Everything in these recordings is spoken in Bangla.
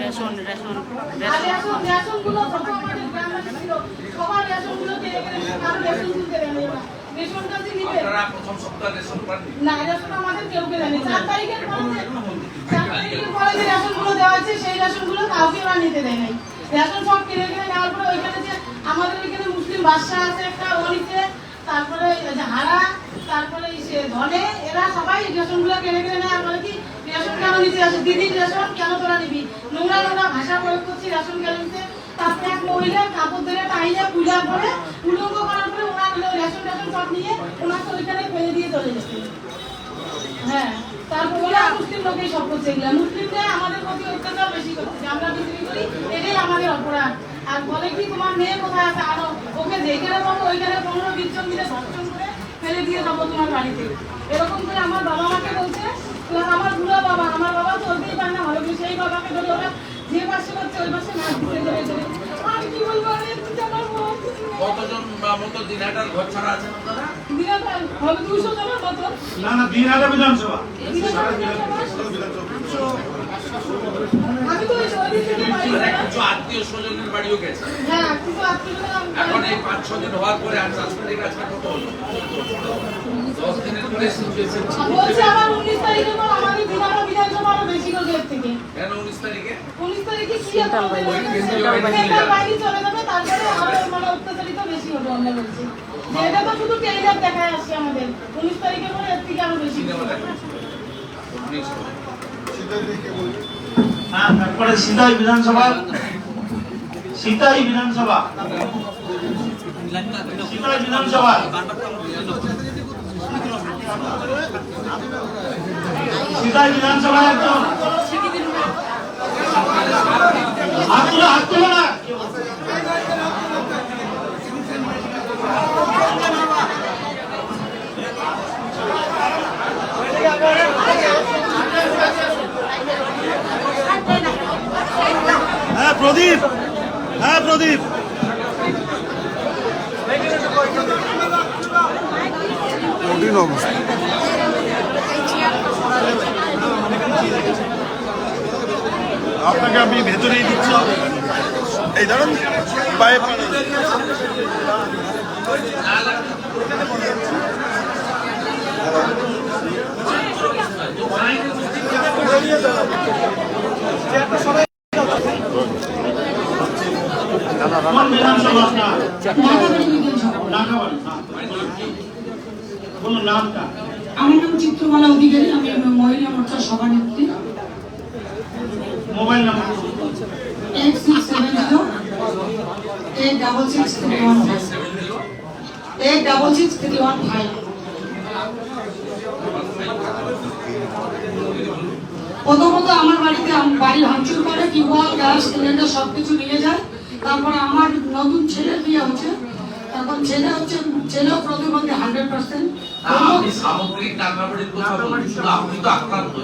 রেশন রেশন রেশনগুলো আমাদের গ্রামে ছিল। সবার রেশনগুলো কেড়ে কেড়ে নিয়ে কারও রেশন তুলতে দেয়নি না রেশন কার্ড নিবে আপনারা প্রথম সপ্তাহে রেশন পাননি? না রেশন আমাদের কেউ কে চার তারিখের পরে চার তারিখের পরে যে রেশনগুলো দেওয়া হয়েছে সেই রেশনগুলো কাউকে ওরা নিতে দেয় নাই। রেশন সব কিনে কিনে নেওয়ার পরে ওইখানে যে আমাদের ওইখানে মুসলিম বাদশা আছে একটা ও নিচ্ছে তারপরে হারা তারপরে সে ধনে এরা সবাই রেশনগুলো কিনে কিনে নেয়। আর কি কেন নিতে আসে? দিদির রেশন কেন তোরা নিবি? নোংরা নোংরা ভাষা প্রয়োগ করছি রেশন কেন নিতে? তারপরে এক মহিলা, কাপড় ধরে, টাইলে পূজা করে উলঙ্গ করার পরে ওনার রেশন টেশন সব নিয়ে ওনাকে ওইখানে ফেলে দিয়ে চলে যেতে হ্যাঁ তারপর ওরা মুসলিম লোকেই সব করছে এগুলা। মুসলিমরা আমাদের প্রতি অত্যাচার বেশি করছে আমরা বিক্রি করি, এটাই আমাদের অপরাধ। আর বলে কি তোমার মেয়ে কোথায় আছে? আরও ওকে যেখানে পাবো ওইখানে পনেরো, বিশ জন মিলে ফেলে দিয়ে যাব তোমার বাড়িতে। এরকম করে আমার বাবা মাকে বলছে প্লাস আমার বুড়ো বাবা আমার বাবা চলতেই পারে না ভালো করে সেই বাবাকে ধরে যে পাশে করছে ওই পাশে মাছ দিতে ধরে ধরে আমি কি বলব আমি আমার কতজন বা মতো দিনহাটার ঘর ছাড়া আছেন আপনারা? দিনে হবে দুশো জনের মতো না না দিনহাটা বিধানসভা। আমি তো ওই কিছু আত্মীয় স্বজনের বাড়িও গেছে। হ্যাঁ আত্মীয় এখন এই পাঁচ ছ দিন হওয়ার পরে আর সাসপেন্ডের কাছে কত হলো? দশ দিনের পরে সিচুয়েশন বলছে আবার উনিশ তারিখের পর আমাদের দিনারা বিধানসভা আরও বেশি করে এর থেকে কেন উনিশ তারিখে উনিশ বাহিনী চলে সেন্ট্রাল যাবে। চলে যাবে তারপরে আরও মানে বিধানসভা। সিতাই বিধানসভা। সিতাই বিধানসভা। সিতাই বিধানসভা একজন হ্যাঁ প্রদীপ। হ্যাঁ প্রদীপ। কঠিন অবস্থা আপনাকে আমি ভেতরেই দিচ্ছি এই ধরুন, পায়ে। আমার নাম চিত্রমালা অধিকারী, আমি মহিলা মোর্চার সভানেত্রী mobile number. Eight six seven zero eight double six three one five. Eight double six three one five. প্রথমত আমার বাড়িতে বাড়ি ভাঙচুর করে টিউবওয়েল গ্যাস সিলিন্ডার সব কিছু নিয়ে যায়। তারপরে আমার নতুন ছেলের বিয়ে হচ্ছে। এখন ছেলে হচ্ছে ছেলেও প্রতিবন্ধী হান্ড্রেড পার্সেন্ট। সামগ্রিক বলুন আপনি তো আক্রান্ত।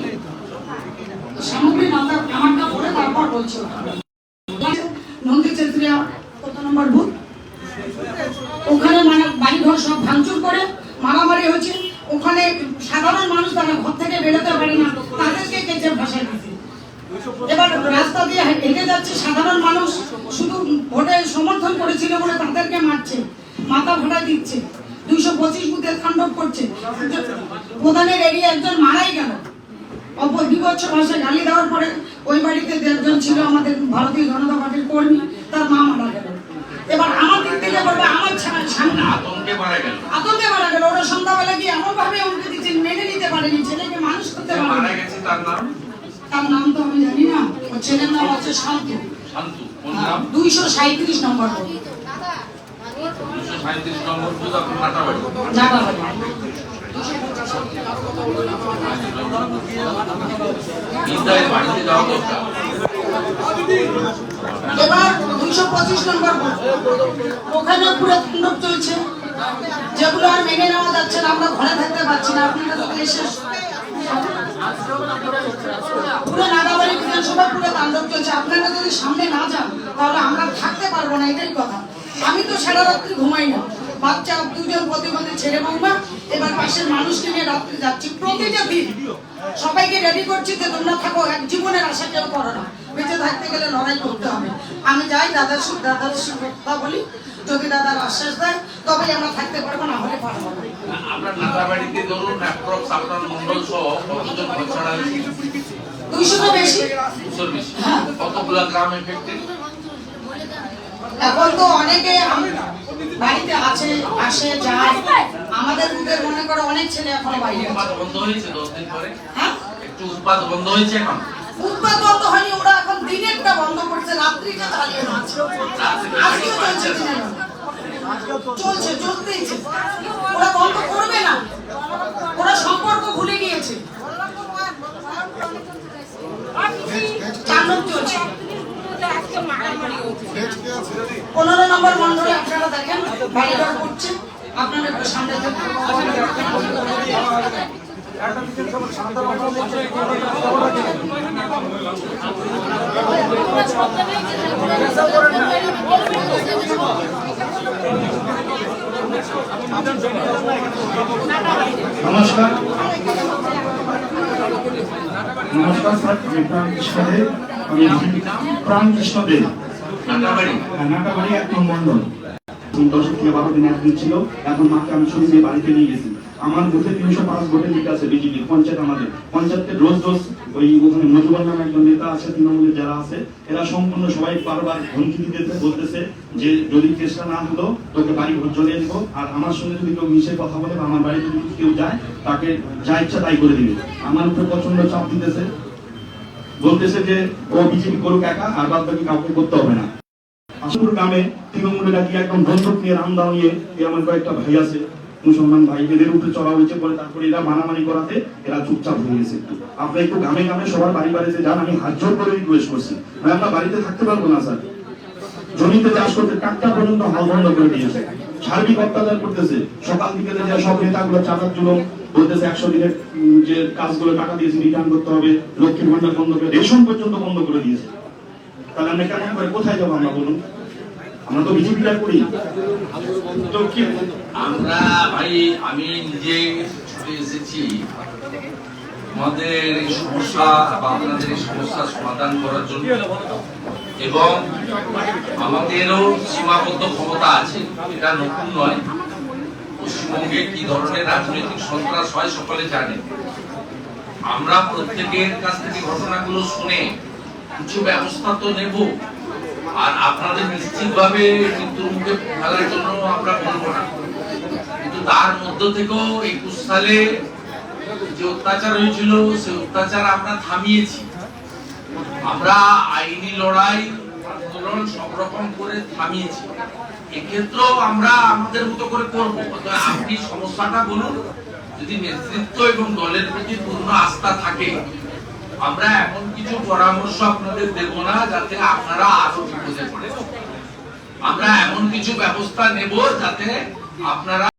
সামগ্রী নামটা আমারটা পড়ে তারপর বলছি। নন্দী চেত্রিয়া ওখানে মানে বাড়ি ঘর সব ভাঙচুর করে, মারামারি হচ্ছে। ওখানে সাধারণ মানুষ তারা ঘর থেকে বেরোতে পারে না, তাদেরকে কেচে ভাসায় এবার রাস্তা দিয়ে হেঁটে যাচ্ছে সাধারণ মানুষ, শুধু ভোটে সমর্থন করেছিল বলে তাদেরকে মারছে, মাথা ভাড়া দিচ্ছে। দুইশো পঁচিশ বুথে তাণ্ডব করছে। প্রধানের এরিয়া একজন মারাই গেল। অপর বিভৎস ভাষায় গালি দেওয়ার পরে ওই বাড়িতে একজন ছিল আমাদের ভারতীয় জনতা পার্টির কর্মী তার মা মারা গেল। এবার আমার দিক থেকে বলবে আমার সামনে আতঙ্কে মারা গেল। আতঙ্কে মারা গেল। ওরা সন্ধ্যাবেলা গিয়ে এমন ভাবে উঠে দিচ্ছে মেনে নিতে পারেনি ছেলেকে মানুষ করতে মারা গেছে তার নাম? তার নাম তো আমি জানি না। ওর ছেলের নাম হচ্ছে শান্তু। শান্তু কোন নাম? দুইশো সাঁত্রিশ নম্বর দুশো সাঁত্রিশ নম্বর আপনার এবার পঁচিশ পুরো যেগুলো আর মেনে নেওয়া যাচ্ছে না, আমরা ঘরে থাকতে পারছি না। এসে পুরো পুরো আপনারা যদি সামনে না যান, তাহলে আমরা থাকতে পারব না, এটাই কথা। আমি তো সারা রাত্রি ঘুমাই না। বাচ্চা দুজন প্রতিবন্ধী ছেলে বৌমা এবার পাশের মানুষকে নিয়ে রাত্রে যাচ্ছি। প্রতিটা দিন সবাইকে রেডি করছি যে তোমরা থাকো এক জীবনের আশা কেউ করো না। বেঁচে থাকতে গেলে লড়াই করতে হবে। আমি যাই দাদার সঙ্গে দাদার সঙ্গে কথা বলি। যদি দাদার আশ্বাস দেয় তবে আমরা থাকতে পারব না হলে পারব না। আপনার নাতাবাড়িতে ধরুন অ্যাপ্রক্স আপনার মন্ডল সহ কতজন ছাড়া হয়েছে? বেশি। বেশি। কতগুলা গ্রাম এফেক্টেড এখন তো অনেকে আম- বাড়িতে আছে আসে যায়। আমাদের বুথের মনে করো অনেক ছেলে এখনও বাইরে আছে। বন্ধ হয়েছে দশ দিন পরে? হ্যাঁ? একটু উৎপাদ বন্ধ হয়েছে এখন? উৎপাদ বন্ধ হয়নি ওরা এখন দিনেরটা বন্ধ করছে রাত্রিটা চালিয়ে যাচ্ছে। আজকেও চলছে দিনের চলছে চলতেইছে ওরা বন্ধ করবে না। ওরা সম্পর্ক ভুলে গিয়েছে। তাণ্ডব চলছে। পনেরো নম্বর মন্ডলে দেখেন বাড়িঘর করছে আপনারা একটু সামনে নমস্কার। নমস্কার স্যার আমি প্রাণ কৃষ্ণ দেব আমি প্রাণ কৃষ্ণ দেব নাটাবাড়ি এক নম্বর মন্ডল দশ থেকে বারো দিন একদিন ছিল, এখন মাকে আমি ছুটি দিয়ে বাড়িতে নিয়ে গেছি। আমার বুথে তিনশো পাঁচ ভোটে লিখ আছে বিজেপি, পঞ্চায়েত আমাদের। পঞ্চায়েতের রোজ রোজ ওই ওখানে মধুবন নামে একজন নেতা আছে, তৃণমূলের যারা আছে, এরা সম্পূর্ণ সবাই বারবার হুমকি দিতেছে, বলতেছে যে যদি কেসটা না হলো, তোকে বাড়ি ঘর জ্বলিয়ে দেবো। আর আমার সঙ্গে যদি কেউ মিশে কথা বলে বা আমার বাড়িতে যদি কেউ যায়, তাকে যা ইচ্ছা তাই করে দিবে। আমার উপরে প্রচণ্ড চাপ দিতেছে। বলতেছে যে ও বিজেপি করুক একা, আর বাদ বাকি কাউকে করতে হবে না। আশুর গ্রামে তৃণমূলের কি একদম বন্দুক নিয়ে রামদাও নিয়ে এই আমার কয়েকটা ভাই আছে, মুসলমান ভাই, এদের উপরে চড়া হয়েছে পরে তারপরে এরা মানামানি করাতে এরা চুপচাপ হয়ে গেছে একটু। আপনি একটু গ্রামে গ্রামে সবার বাড়ি বাড়িতে যান, আমি হাত জোর করে রিকোয়েস্ট করছি। ভাই, আমরা বাড়িতে থাকতে পারব না, স্যার। জমিতে চাষ করতে টাকা পর্যন্ত হাল বন্ধ করে দিয়েছে। সার্বিক অত্যাচার করতেছে। সকাল থেকে যে সব নেতাগুলো চাঁদার জন্য বলতেছে, একশো দিনের যে কাজগুলো টাকা দিয়েছে রিটার্ন করতে হবে, লক্ষ্মীর ভান্ডার বন্ধ করে, রেশন পর্যন্ত বন্ধ করে দিয়েছে। তাহলে আমরা কেমন করে কোথায় যাব আমরা বলুন? আমরা তো বিজেপিটা করি। তো কি আমরা ভাই, আমি নিজে ছুটে এসেছি। আমাদের এই সমস্যা বা আপনাদের এই সমস্যা সমাধান করার জন্য। এবং আমাদেরও সীমাবদ্ধ ক্ষমতা আছে, এটা নতুন নয়। পশ্চিমবঙ্গে কি ধরনের রাজনৈতিক সন্ত্রাস হয় সকলে জানে। আমরা প্রত্যেকের কাছ থেকে ঘটনাগুলো শুনে কিছু ব্যবস্থা তো নেব। আর আপনাদের নিশ্চিতভাবে মৃত্যুর মুখে ফেলার জন্য আমরা বলব না। কিন্তু তার মধ্য থেকেও একুশ সালে যে অত্যাচার হয়েছিল সে অত্যাচার আমরা থামিয়েছি। আমরা আইনি লড়াই, আন্দোলন সব রকম করে থামিয়েছি। এক্ষেত্রেও আমরা আমাদের মতো করে করব। আপনি সমস্যাটা বলুন। যদি নেতৃত্ব এবং দলের প্রতি পূর্ণ আস্থা থাকে আমরা এমন কিছু পরামর্শ আপনাদের দেব না, যাতে আপনারা আরও বিপদে পড়ে। আমরা এমন কিছু ব্যবস্থা নেব যাতে আপনারা